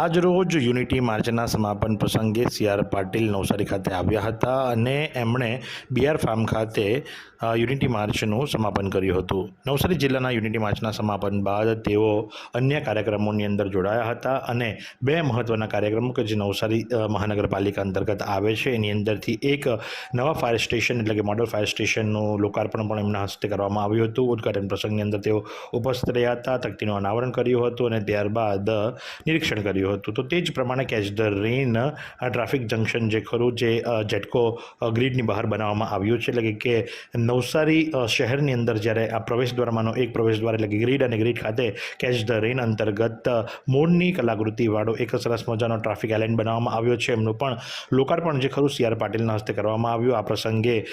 આજ રોજ યુનિટી માર્ચના સમાપન પ્રસંગે સી આર પાટીલ નવસારી ખાતે આવ્યા હતા અને એમણે બીઆર ફાર્મ ખાતે યુનિટી માર્ચનું સમાપન કર્યું હતું. નવસારી જિલ્લાના યુનિટી માર્ચના સમાપન બાદ તેઓ અન્ય કાર્યક્રમોની અંદર જોડાયા હતા અને બે મહત્ત્વના કાર્યક્રમો કે જે નવસારી મહાનગરપાલિકા અંતર્ગત આવે છે, એની અંદરથી એક નવા ફાયર સ્ટેશન એટલે કે મોડલ ફાયર સ્ટેશનનું લોકાર્પણ પણ એમના હસ્તે કરવામાં આવ્યું હતું. ઉદઘાટન પ્રસંગની અંદર તેઓ ઉપસ્થિત રહ્યા હતા, તકતીનું અનાવરણ કર્યું હતું અને ત્યારબાદ નિરીક્ષણ કર્યું હતું. તો તે જ પ્રમાણે catch the rain traffic junction જે ખરું જે જેટકો ગ્રીડની બહાર બનાવવામાં આવ્યું છે એટલે કે નવસારી શહેરની અંદર જ્યારે આ પ્રવેશ દ્વારમાંનો એક પ્રવેશ દ્વાર એટલે કે ગ્રીડ અને ગ્રીડ ખાતે કેચ ધ રેન અંતર્ગત અ, મૂળની કલાકૃતિવાળો એક સરસ મજાનો ટ્રાફિક આઇલેન્ડ બનાવવામાં આવ્યો છે. એમનું પણ લોકાર્પણ જે ખરું સી આર પાટીલના હસ્તે કરવામાં આવ્યું. આ પ્રસંગે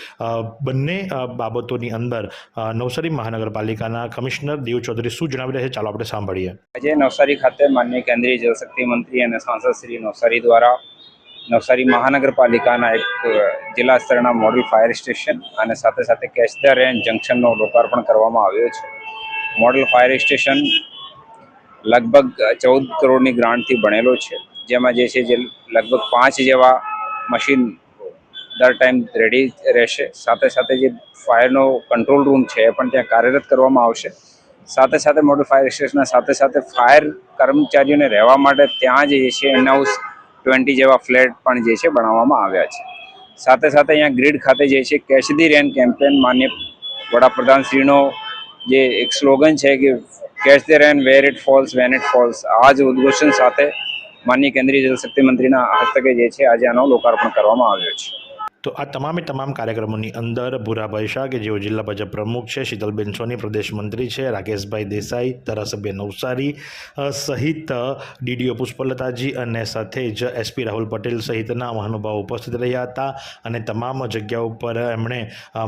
બંને બાબતોની અંદર નવસારી મહાનગરપાલિકાના કમિશનર દેવ ચૌધરી શું જણાવી રહ્યા છે? ચાલો આપણે સાંભળીએ. આજે નવસારી ખાતે માન્ય કેન્દ્રીય જળશક્તિ મંત્રી અને સાંસદ શ્રી નવસારી દ્વારા નવસારી મહાનગરપાલિકાના એક જિલ્લા સ્તરના મોડલ ફાયર સ્ટેશન અને સાથે સાથે કેચ ધ રેન જંકશનનો લોકાર્પણ કરવામાં આવ્યો છે. મોડલ ફાયર સ્ટેશન લગભગ ચૌદ કરોડની ગ્રાન્ટથી બનેલો છે. જેમાં જે છે જે લગભગ પાંચ જેવા મશીન દર ટાઈમ રેડી રહેશે. સાથે સાથે જે ફાયરનો કંટ્રોલ રૂમ છે એ પણ ત્યાં કાર્યરત કરવામાં આવશે. સાથે સાથે મોડલ ફાયર સ્ટેશનના સાથે સાથે ફાયર કર્મચારીઓને રહેવા માટે ત્યાં જે છે ઇન હાઉસ ટ્વેન્ટી જેવા ફ્લેટ પણ જે છે બનાવવામાં આવ્યા છે. સાથે સાથે અહીંયા ગ્રીડ ખાતે જે છે કેચ ધી રેન કેમ્પેન માન્ય વડાપ્રધાનશ્રીનો જે એક સ્લોગન છે કે catch the rain where it falls, when it falls, આ જ ઉદ્ઘોષણ સાથે માન્ય કેન્દ્રીય જલશક્તિ મંત્રીના હસ્તકે જે છે આજે આનો લોકાર્પણ કરવામાં આવ્યો છે. તો આ તમામે તમામ કાર્યક્રમોની અંદર ભૂરાભાઈ શાહ કે જેઓ જિલ્લા ભાજપ પ્રમુખ છે, શીતલબેન સોની, પ્રદેશ મંત્રી છે, રાકેશભાઈ દેસાઈ, ધારાસભ્ય નવસારી સહિત ડીડીઓ પુષ્પલતાજી અને સાથે જ એસપી રાહુલ પટેલ સહિતના મહાનુભાવો ઉપસ્થિત રહ્યા હતા અને તમામ જગ્યાઓ ઉપર એમણે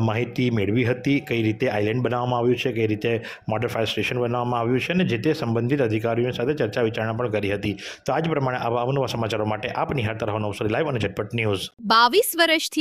માહિતી મેળવી હતી કઈ રીતે આઇલેન્ડ બનાવવામાં આવ્યું છે, કઈ રીતે મોટર ફાયર સ્ટેશન બનાવવામાં આવ્યું છે અને જે તે સંબંધિત અધિકારીઓ સાથે ચર્ચા વિચારણા પણ કરી હતી. તો આજ પ્રમાણે આવા અવનવા સમાચારો માટે આપ નિહાળતા રહો નવસારી લાઈવ અને ઝટપટ ન્યૂઝ. બાવીસ વર્ષથી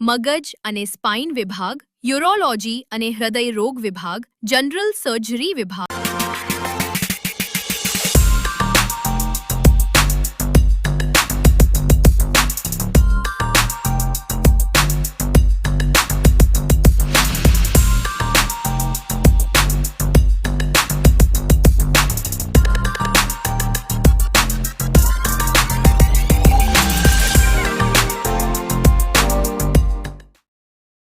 મગજ અને સ્પાઇન વિભાગ યુરોલોજી અને હૃદય રોગ વિભાગ જનરલ સર્જરી વિભાગ